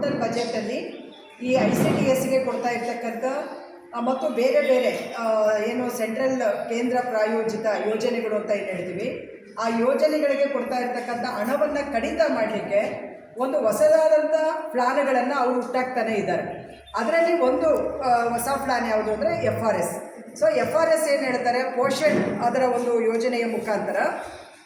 Total ಬಜೆಟಲ್ಲಿ ಈ I C T ಎಸ್ಗೆ ಕೊಡ್ತಾ ಇರ್ತಕ್ಕಂಥ ಮತ್ತು ಬೇರೆ ಬೇರೆ ಏನು ಸೆಂಟ್ರಲ್ ಕೇಂದ್ರ ಪ್ರಾಯೋಜಿತ ಯೋಜನೆಗಳು ಅಂತ ಏನು ಹೇಳ್ತೀವಿ, ಆ ಯೋಜನೆಗಳಿಗೆ ಕೊಡ್ತಾ ಇರ್ತಕ್ಕಂಥ ಹಣವನ್ನು ಕಡಿತ ಮಾಡಲಿಕ್ಕೆ ಒಂದು ಹೊಸದಾದಂಥ ಪ್ಲಾನ್ಗಳನ್ನು ಅವರು ಹುಟ್ಟಾಕ್ತಾನೆ ಇದ್ದಾರೆ. ಅದರಲ್ಲಿ ಒಂದು ಹೊಸ ಪ್ಲಾನ್ ಯಾವುದು ಅಂದರೆ F R S so F R S ಏನು ಹೇಳ್ತಾರೆ, ಪೋಷಣ್ ಅದರ ಒಂದು ಯೋಜನೆಯ ಮುಖಾಂತರ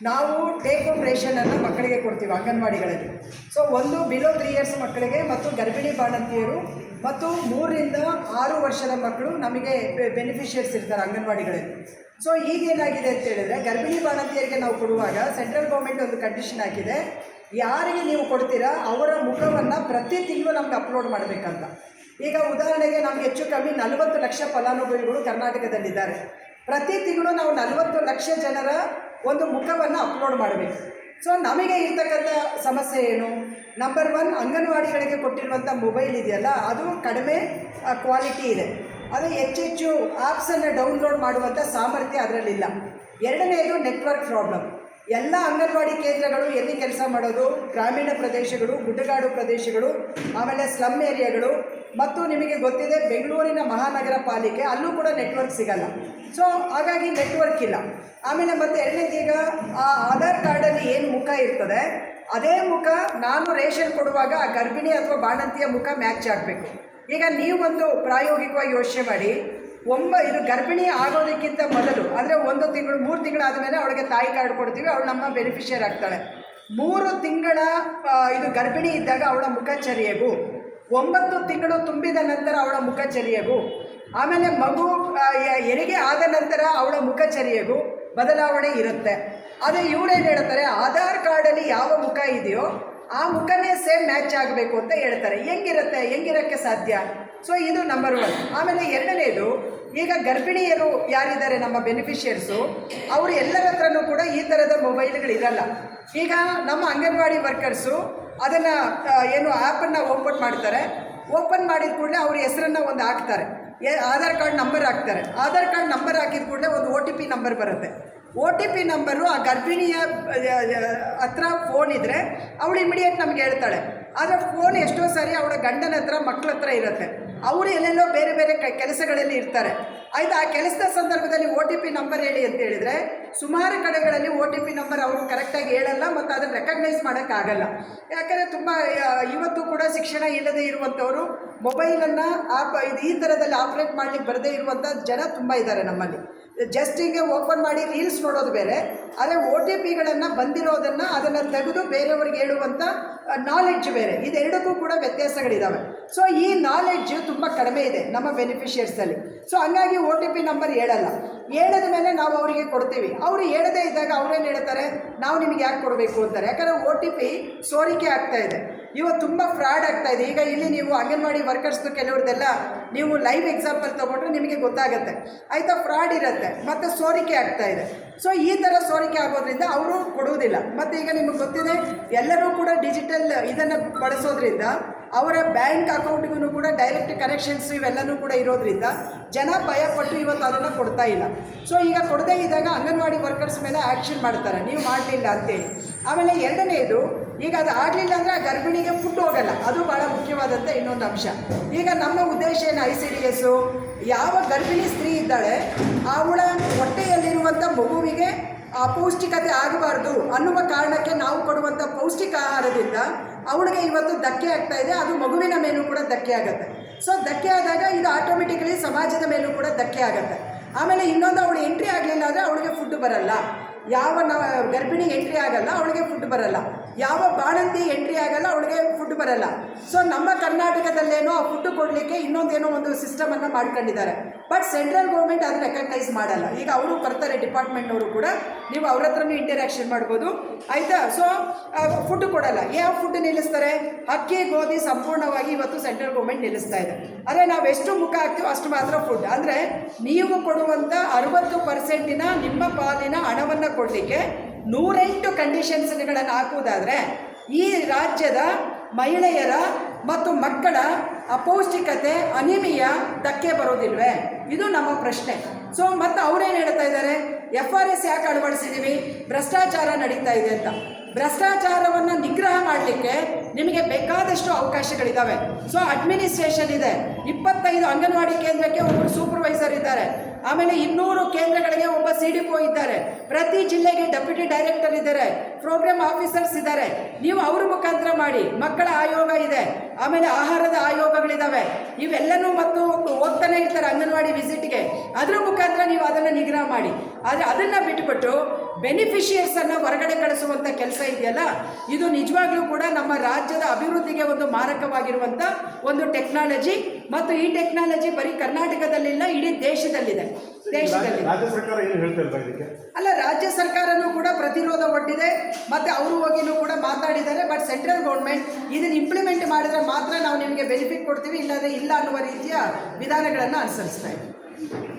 ನಾವು ಟೇಕ್ ಹೋಮ್ ರೇಷನನ್ನು ಮಕ್ಕಳಿಗೆ ಕೊಡ್ತೀವಿ ಅಂಗನವಾಡಿಗಳಲ್ಲಿ. ಸೊ ಒಂದು ಬಿಲೋ ತ್ರೀ ಇಯರ್ಸ್ ಮಕ್ಕಳಿಗೆ ಮತ್ತು ಗರ್ಭಿಣಿ ಬಾಣಂತಿಯರು ಮತ್ತು ಮೂರರಿಂದ ಆರು ವರ್ಷದ ಮಕ್ಕಳು ನಮಗೆ ಬೆನಿಫಿಷಿಯರ್ಸ್ ಇರ್ತಾರೆ ಅಂಗನವಾಡಿಗಳಲ್ಲಿ. ಸೊ ಈಗೇನಾಗಿದೆ ಅಂತ ಹೇಳಿದ್ರೆ, ಗರ್ಭಿಣಿ ಬಾಣಂತಿಯರಿಗೆ ನಾವು ಕೊಡುವಾಗ ಸೆಂಟ್ರಲ್ ಗೌರ್ಮೆಂಟ್ ಒಂದು ಕಂಡೀಷನ್ ಹಾಕಿದೆ. ಯಾರಿಗೆ ನೀವು ಕೊಡ್ತೀರಾ, ಅವರ ಮುಖವನ್ನು ಪ್ರತಿ ತಿಂಗಳು ನಮ್ಗೆ ಅಪ್ಲೋಡ್ ಮಾಡಬೇಕಂತ. ಈಗ ಉದಾಹರಣೆಗೆ ನಮ್ಗೆ ಹೆಚ್ಚು ಕಮ್ಮಿ ನಲವತ್ತು ಲಕ್ಷ ಫಲಾನುಭವಿಗಳು ಕರ್ನಾಟಕದಲ್ಲಿದ್ದಾರೆ. ಪ್ರತಿ ತಿಂಗಳು ನಾವು ನಲವತ್ತು ಲಕ್ಷ ಜನರ ಒಂದು ಮುಖವನ್ನು ಅಪ್ಲೋಡ್ ಮಾಡಬೇಕು. ಸೊ ನಮಗೆ ಇರ್ತಕ್ಕಂಥ ಸಮಸ್ಯೆ ಏನು? ನಂಬರ್ ಒನ್ ಅಂಗನವಾಡಿಗಳಿಗೆ ಕೊಟ್ಟಿರುವಂಥ ಮೊಬೈಲ್ ಇದೆಯಲ್ಲ, ಅದು ಕಡಿಮೆ ಕ್ವಾಲಿಟಿ ಇದೆ. ಅದು ಹೆಚ್ಚೆಚ್ಚು ಆ್ಯಪ್ಸನ್ನು ಡೌನ್ಲೋಡ್ ಮಾಡುವಂಥ ಸಾಮರ್ಥ್ಯ ಅದರಲ್ಲಿಲ್ಲ. ಎರಡನೆಯದು ನೆಟ್ವರ್ಕ್ ಪ್ರಾಬ್ಲಮ್ ಎಲ್ಲ ಅಂಗನವಾಡಿ ಕೇಂದ್ರಗಳು ಎಲ್ಲಿ ಕೆಲಸ ಮಾಡೋದು? ಗ್ರಾಮೀಣ ಪ್ರದೇಶಗಳು, ಗುಡ್ಡಗಾಡು ಪ್ರದೇಶಗಳು, ಆಮೇಲೆ ಸ್ಲಮ್ ಏರಿಯಾಗಳು ಮತ್ತು ನಿಮಗೆ ಗೊತ್ತಿದೆ, ಬೆಂಗಳೂರಿನ ಮಹಾನಗರ ಪಾಲಿಕೆ ಅಲ್ಲೂ ಕೂಡ ನೆಟ್ವರ್ಕ್ ಸಿಗಲ್ಲ. ಸೊ ಹಾಗಾಗಿ ನೆಟ್ವರ್ಕ್ ಇಲ್ಲ. ಆಮೇಲೆ ಮತ್ತೆ ಎರಡನೇದು ಈಗ, ಆ ಆಧಾರ್ ಕಾರ್ಡಲ್ಲಿ ಏನು ಮುಖ ಇರ್ತದೆ, ಅದೇ ಮುಖ ನಾನು ರೇಷನ್ ಕೊಡುವಾಗ ಆ ಗರ್ಭಿಣಿ ಅಥವಾ ಬಾಣಂತಿಯ ಮುಖ ಮ್ಯಾಚ್ ಆಗಬೇಕು. ಈಗ ನೀವೊಂದು ಪ್ರಾಯೋಗಿಕವಾಗಿ ಯೋಚನೆ ಮಾಡಿ, ಒಂಬ, ಇದು ಗರ್ಭಿಣಿ ಆಗೋದಕ್ಕಿಂತ ಮೊದಲು, ಅಂದರೆ ಒಂದು ತಿಂಗಳು, ಮೂರು ತಿಂಗಳಾದ ಮೇಲೆ ಅವಳಿಗೆ ತಾಯಿ ಕಾರ್ಡ್ ಕೊಡ್ತೀವಿ, ಅವಳು ನಮ್ಮ ಬೆನಿಫಿಷಿಯರ್ ಆಗ್ತಾಳೆ. ಮೂರು ತಿಂಗಳ ಇದು ಗರ್ಭಿಣಿ ಇದ್ದಾಗ ಅವಳ ಮುಖಚರ್ಯೆಗೂ ಒಂಬತ್ತು ತಿಂಗಳು ತುಂಬಿದ ನಂತರ ಅವಳ ಮುಖಚರ್ಯೆಗೂ ಆಮೇಲೆ ಮಗು ಹೆರಿಗೆ ಆದ ನಂತರ ಅವಳ ಮುಖಚರ್ಯೆಗೂ ಬದಲಾವಣೆ ಇರುತ್ತೆ. ಅದು ಇವಳೇನು ಹೇಳ್ತಾರೆ, ಆಧಾರ್ ಕಾರ್ಡಲ್ಲಿ ಯಾವ ಮುಖ ಇದೆಯೋ, ಆ ಮುಖನೇ ಸೇಮ್ ಮ್ಯಾಚ್ ಆಗಬೇಕು ಅಂತ ಹೇಳ್ತಾರೆ. ಹೆಂಗಿರುತ್ತೆ, ಹೆಂಗಿರೋಕ್ಕೆ ಸಾಧ್ಯ? ಸೊ ಇದು ನಂಬರ್ ಒನ್ ಆಮೇಲೆ ಎರಡನೇದು, ಈಗ ಗರ್ಭಿಣಿಯರು ಯಾರಿದ್ದಾರೆ ನಮ್ಮ ಬೆನಿಫಿಷಿಯರ್ಸು ಅವರು ಎಲ್ಲರ ಹತ್ರನೂ ಕೂಡ ಈ ಥರದ ಮೊಬೈಲ್ಗಳಿರಲ್ಲ ಈಗ ನಮ್ಮ ಅಂಗನವಾಡಿ ವರ್ಕರ್ಸು ಅದನ್ನು ಏನು ಆ್ಯಪನ್ನು ಓಪನ್ ಮಾಡ್ತಾರೆ. ಓಪನ್ ಮಾಡಿದ ಕೂಡಲೇ ಅವ್ರ ಹೆಸರನ್ನು ಒಂದು ಹಾಕ್ತಾರೆ. ಏ- ಆಧಾರ್ ಕಾರ್ಡ್ ನಂಬರ್ ಹಾಕ್ತಾರೆ. ಆಧಾರ್ ಕಾರ್ಡ್ ನಂಬರ್ ಹಾಕಿದ ಕೂಡಲೇ ಒಂದು ಒ ಟಿ ಪಿ ನಂಬರ್ ಬರುತ್ತೆ. ಒ ಟಿ ಪಿ ನಂಬರು ಆ ಗರ್ಭಿಣಿಯ ಹತ್ರ ಫೋನ್ ಇದ್ದರೆ ಅವಳು ಇಮಿಡಿಯೇಟ್ ನಮ್ಗೆ ಹೇಳ್ತಾಳೆ. ಆದರೆ ಫೋನ್ ಎಷ್ಟೋ ಸಾರಿ ಅವಳ ಗಂಡನ ಹತ್ರ ಮಕ್ಕಳ ಹತ್ರ ಇರುತ್ತೆ. ಅವರು ಎಲ್ಲೆಲ್ಲೋ ಬೇರೆ ಬೇರೆ ಕೆಲಸಗಳಲ್ಲಿ ಇರ್ತಾರೆ. ಆಯ್ತು, ಆ ಕೆಲಸದ ಸಂದರ್ಭದಲ್ಲಿ ಓ ಟಿ ಪಿ ನಂಬರ್ ಹೇಳಿ ಅಂತ ಹೇಳಿದರೆ, ಸುಮಾರು ಕಡೆಗಳಲ್ಲಿ ಓ ಟಿ ಪಿ ನಂಬರ್ ಅವರು ಕರೆಕ್ಟಾಗಿ ಹೇಳಲ್ಲ ಮತ್ತು ಅದನ್ನು ರೆಕಗ್ನೈಸ್ ಮಾಡೋಕ್ಕಾಗಲ್ಲ. ಯಾಕಂದರೆ ತುಂಬ ಇವತ್ತು ಕೂಡ ಶಿಕ್ಷಣ ಇಲ್ಲದೆ ಇರುವಂಥವರು ಮೊಬೈಲನ್ನು ಆಪ್ ಇದು ಈ ಥರದಲ್ಲಿ ಆಪ್ರೇಟ್ ಮಾಡಲಿಕ್ಕೆ ಬರದೇ ಇರುವಂಥ ಜನ ತುಂಬ ಇದ್ದಾರೆ ನಮ್ಮಲ್ಲಿ. ಜಸ್ಟ್ ಹೀಗೆ ಓಪನ್ ಮಾಡಿ ರೀಲ್ಸ್ ನೋಡೋದು ಬೇರೆ, ಆದರೆ ಓ ಟಿ ಪಿಗಳನ್ನು ಬಂದಿರೋದನ್ನು ಅದನ್ನು ತೆಗೆದು ಬೇರೆಯವ್ರಿಗೆ ಹೇಳುವಂಥ ನಾಲೆಡ್ಜ್ ಬೇರೆ. ಇದೆರಡಕ್ಕೂ ಕೂಡ ವ್ಯತ್ಯಾಸಗಳಿದ್ದಾವೆ ಸೊ ಈ ನಾಲೆಡ್ಜ್ ತುಂಬ ಕಡಿಮೆ ಇದೆ ನಮ್ಮ ಬೆನಿಫಿಷಿಯರ್ಸಲ್ಲಿ ಸೊ ಹಂಗಾಗಿ ಓ ಟಿ ಪಿ ನಂಬರ್ ಹೇಳಲ್ಲ. ಹೇಳದ ಮೇಲೆ ನಾವು ಅವರಿಗೆ ಕೊಡ್ತೀವಿ. ಅವರು ಹೇಳದೇ ಇದ್ದಾಗ ಅವ್ರೇನು ಹೇಳ್ತಾರೆ? ನಾವು ನಿಮಗೆ ಯಾಕೆ ಕೊಡಬೇಕು ಅಂತಾರೆ. ಯಾಕಂದರೆ ಓ ಟಿ ಪಿ ಸೋರಿಕೆ ಆಗ್ತಾ ಇದೆ. ಇವತ್ತು ತುಂಬ ಫ್ರಾಡ್ ಆಗ್ತಾ ಇದೆ. ಈಗ ಇಲ್ಲಿ ನೀವು ಅಂಗನವಾಡಿ ವರ್ಕರ್ಸ್ದು ಕೆಲವ್ರದ್ದೆಲ್ಲ ನೀವು ಲೈವ್ ಎಕ್ಸಾಂಪಲ್ ತೊಗೊಂಡ್ರೆ ನಿಮಗೆ ಗೊತ್ತಾಗುತ್ತೆ. ಆಯಿತಾ? ಫ್ರಾಡ್ ಇರುತ್ತೆ. ಮತ್ತು ಸೋರಿಕೆ ಆಗ್ತಾ ಇದೆ. ಸೊ ಈ ಥರ ಸೋರಿಕೆ ಆಗೋದ್ರಿಂದ ಅವರು ಕೊಡುವುದಿಲ್ಲ. ಮತ್ತು ಈಗ ನಿಮಗೆ ಗೊತ್ತಿದೆ, ಎಲ್ಲರೂ ಕೂಡ ಡಿಜಿಟಲ್ ಇದನ್ನು ಬಳಸೋದ್ರಿಂದ, ಅವರ ಬ್ಯಾಂಕ್ ಅಕೌಂಟ್ಗೂ ಕೂಡ ಡೈರೆಕ್ಟ್ ಕನೆಕ್ಷನ್ಸ್ ಇವೆಲ್ಲನೂ ಕೂಡ ಇರೋದ್ರಿಂದ ಜನ ಭಯಪಟ್ಟು ಇವತ್ತು ಅದನ್ನು ಕೊಡ್ತಾ ಇಲ್ಲ. ಸೊ ಈಗ ಕೊಡದೇ ಇದ್ದಾಗ ಅಂಗನವಾಡಿ ವರ್ಕರ್ಸ್ ಮೇಲೆ ಆ್ಯಕ್ಷನ್ ಮಾಡ್ತಾರೆ. ನೀವು ಮಾಡಲಿಲ್ಲ ಅಂತೇಳಿ. ಆಮೇಲೆ ಎರಡನೇದು ಈಗ ಅದು ಆಗಲಿಲ್ಲ ಅಂದರೆ ಆ ಗರ್ಭಿಣಿಗೆ ಫುಡ್ ಹೋಗಲ್ಲ. ಅದು ಭಾಳ ಮುಖ್ಯವಾದಂಥ ಇನ್ನೊಂದು ಅಂಶ. ಈಗ ನಮ್ಮ ಉದ್ದೇಶ ಏನು? ಐ ಸಿ ಡಿ ಎಸ್ಸು ಯಾವ ಗರ್ಭಿಣಿ ಸ್ತ್ರೀ ಇದ್ದಾಳೆ, ಅವಳ ಹೊಟ್ಟೆಯಲ್ಲಿರುವಂಥ ಮಗುವಿಗೆ ಆ ಪೌಷ್ಟಿಕತೆ ಆಗಬಾರ್ದು ಅನ್ನುವ ಕಾರಣಕ್ಕೆ ನಾವು ಕೊಡುವಂಥ ಪೌಷ್ಟಿಕ ಆಹಾರದಿಂದ ಅವಳಿಗೆ ಇವತ್ತು ಧಕ್ಕೆ ಆಗ್ತಾ ಇದೆ. ಅದು ಮಗುವಿನ ಮೇಲೂ ಕೂಡ ಧಕ್ಕೆ ಆಗುತ್ತೆ. ಸೊ ಧಕ್ಕೆ ಆದಾಗ ಇದು ಆಟೋಮೆಟಿಕಲಿ ಸಮಾಜದ ಮೇಲೂ ಕೂಡ ಧಕ್ಕೆ ಆಗುತ್ತೆ. ಆಮೇಲೆ ಇನ್ನೊಂದು, ಅವಳು ಎಂಟ್ರಿ ಆಗಲಿಲ್ಲ ಅಂದರೆ ಅವಳಿಗೆ ಫುಡ್ ಬರಲ್ಲ. ಯಾವ ನ, ಗರ್ಭಿಣಿ ಎಂಟ್ರಿ ಆಗಲ್ಲ, ಅವಳಿಗೆ ಫುಡ್ ಬರಲ್ಲ. ಯಾವ ಬಾಣಂತಿ ಎಂಟ್ರಿ ಆಗಲ್ಲ, ಅವಳಿಗೆ ಫುಡ್ ಬರಲ್ಲ. ಸೊ ನಮ್ಮ ಕರ್ನಾಟಕದಲ್ಲೇನೋ ಆ ಫುಡ್ ಕೊಡಲಿಕ್ಕೆ ಇನ್ನೊಂದೇನೋ ಒಂದು ಸಿಸ್ಟಮನ್ನು ಮಾಡ್ಕೊಂಡಿದ್ದಾರೆ. ಬಟ್ ಸೆಂಟ್ರಲ್ ಗೌರ್ಮೆಂಟ್ ಅದು ರೆಕಗ್ನೈಸ್ ಮಾಡಲ್ಲ. ಈಗ ಅವರು ಬರ್ತಾರೆ ಡಿಪಾರ್ಟ್ಮೆಂಟ್ನವರು ಕೂಡ. ನೀವು ಅವ್ರ ಹತ್ರನೂ ಇಂಟರಾಕ್ಷನ್ ಮಾಡ್ಬೋದು. ಆಯಿತಾ? ಸೊ ಫುಡ್ ಕೊಡಲ್ಲ. ಯಾವ ಫುಡ್ ನಿಲ್ಲಿಸ್ತಾರೆ? ಅಕ್ಕಿ, ಗೋಧಿ ಸಂಪೂರ್ಣವಾಗಿ ಇವತ್ತು ಸೆಂಟ್ರಲ್ ಗೌರ್ಮೆಂಟ್ ನಿಲ್ಲಿಸ್ತಾ ಇದೆ. ಅಂದರೆ ನಾವು ಎಷ್ಟು ಮುಖ ಹಾಕ್ತೀವೋ ಅಷ್ಟು ಮಾತ್ರ ಫುಡ್ ಅಂದರೆ ನೀವು ಕೊಡುವಂಥ ಅರವತ್ತು ಪರ್ಸೆಂಟಿನ ನಿಮ್ಮ ಪಾಲಿನ ಹಣವನ್ನು ಕೊಡಲಿಕ್ಕೆ ನೂರೆಂಟು ಕಂಡೀಷನ್ಸ್ಗಳನ್ನು ಹಾಕುವುದಾದರೆ, ಈ ರಾಜ್ಯದ ಮಹಿಳೆಯರ ಮತ್ತು ಮಕ್ಕಳ ಅಪೌಷ್ಟಿಕತೆ, ಅನಿಮಿಯ ಧಕ್ಕೆ ಬರೋದಿಲ್ವೇ ಇದು ನಮ್ಮ ಪ್ರಶ್ನೆ. ಸೊ ಮತ್ತು ಅವರೇನು ಹೇಳ್ತಾ ಇದ್ದಾರೆ? ಎಫ್ ಆರ್ ಎಸ್ ಯಾಕೆ ಅಳವಡಿಸಿದ್ದೀವಿ ಭ್ರಷ್ಟಾಚಾರ ನಡೀತಾ ಇದೆ ಅಂತ. ಭ್ರಷ್ಟಾಚಾರವನ್ನು ನಿಗ್ರಹ ಮಾಡಲಿಕ್ಕೆ ನಿಮಗೆ ಬೇಕಾದಷ್ಟು ಅವಕಾಶಗಳಿದ್ದಾವೆ ಸೊ ಅಡ್ಮಿನಿಸ್ಟ್ರೇಷನ್ ಇದೆ. ಇಪ್ಪತ್ತೈದು ಅಂಗನವಾಡಿ ಕೇಂದ್ರಕ್ಕೆ ಒಬ್ಬರು ಸೂಪರ್ವೈಸರ್ ಇದ್ದಾರೆ. ಆಮೇಲೆ ಇನ್ನೂರು ಕೇಂದ್ರಗಳಿಗೆ ಒಬ್ಬ ಸಿ ಡಿ ಪೋ ಇದ್ದಾರೆ. ಪ್ರತಿ ಜಿಲ್ಲೆಗೆ ಡೆಪ್ಯೂಟಿ ಡೈರೆಕ್ಟರ್ ಇದ್ದಾರೆ. ಪ್ರೋಗ್ರಾಮ್ ಆಫೀಸರ್ಸ್ ಇದ್ದಾರೆ. ನೀವು ಅವ್ರ ಮುಖಾಂತರ ಮಾಡಿ. ಮಕ್ಕಳ ಆಯೋಗ ಇದೆ. ಆಮೇಲೆ ಆಹಾರದ ಆಯೋಗಗಳಿದ್ದಾವೆ ಇವೆಲ್ಲನೂ ಮತ್ತು ಹೋಗ್ತಾನೆ ಇರ್ತಾರೆ ಅಂಗನವಾಡಿ ವಿಸಿಟ್ಗೆ ಅದರ ಮುಖಾಂತರ ನೀವು ಅದನ್ನು ನಿಗ್ರಹ ಮಾಡಿ. ಆದರೆ ಅದನ್ನು ಬಿಟ್ಬಿಟ್ಟು ಬೆನಿಫಿಷಿಯರ್ಸನ್ನು ಹೊರಗಡೆ ಕಳಿಸುವಂಥ ಕೆಲಸ ಇದೆಯಲ್ಲ ಇದು ನಿಜವಾಗ್ಲೂ ಕೂಡ ನಮ್ಮ ರಾಜ್ಯದ ಅಭಿವೃದ್ಧಿಗೆ ಒಂದು ಮಾರಕವಾಗಿರುವಂಥ ಒಂದು ಟೆಕ್ನಾಲಜಿ ಮತ್ತು ಈ ಟೆಕ್ನಾಲಜಿ ಬರೀ ಕರ್ನಾಟಕದಲ್ಲಿಲ್ಲ ಇಡೀ ದೇಶದಲ್ಲಿದೆ. ಇದಕ್ಕೆ? ಅಲ್ಲ ರಾಜ್ಯ ಸರ್ಕಾರನೂ ಕೂಡ ಪ್ರತಿರೋಧ ಒಡ್ಡಿದೆ ಮತ್ತೆ ಅವರು ಹೋಗಿನೂ ಕೂಡ ಮಾತಾಡಿದ್ದಾರೆ ಬಟ್ ಸೆಂಟ್ರಲ್ ಗೌರ್ಮೆಂಟ್ ಇದನ್ನ ಇಂಪ್ಲಿಮೆಂಟ್ ಮಾಡಿದ್ರೆ ಮಾತ್ರ ನಾವು ನಿಮಗೆ ಬೆನಿಫಿಟ್ ಕೊಡ್ತೀವಿ ಇಲ್ಲದೆ ಇಲ್ಲ ಅನ್ನುವ ರೀತಿಯ ವಿಧಾನಗಳನ್ನು ಅನುಸರಿಸ್ತಾ ಇದೆ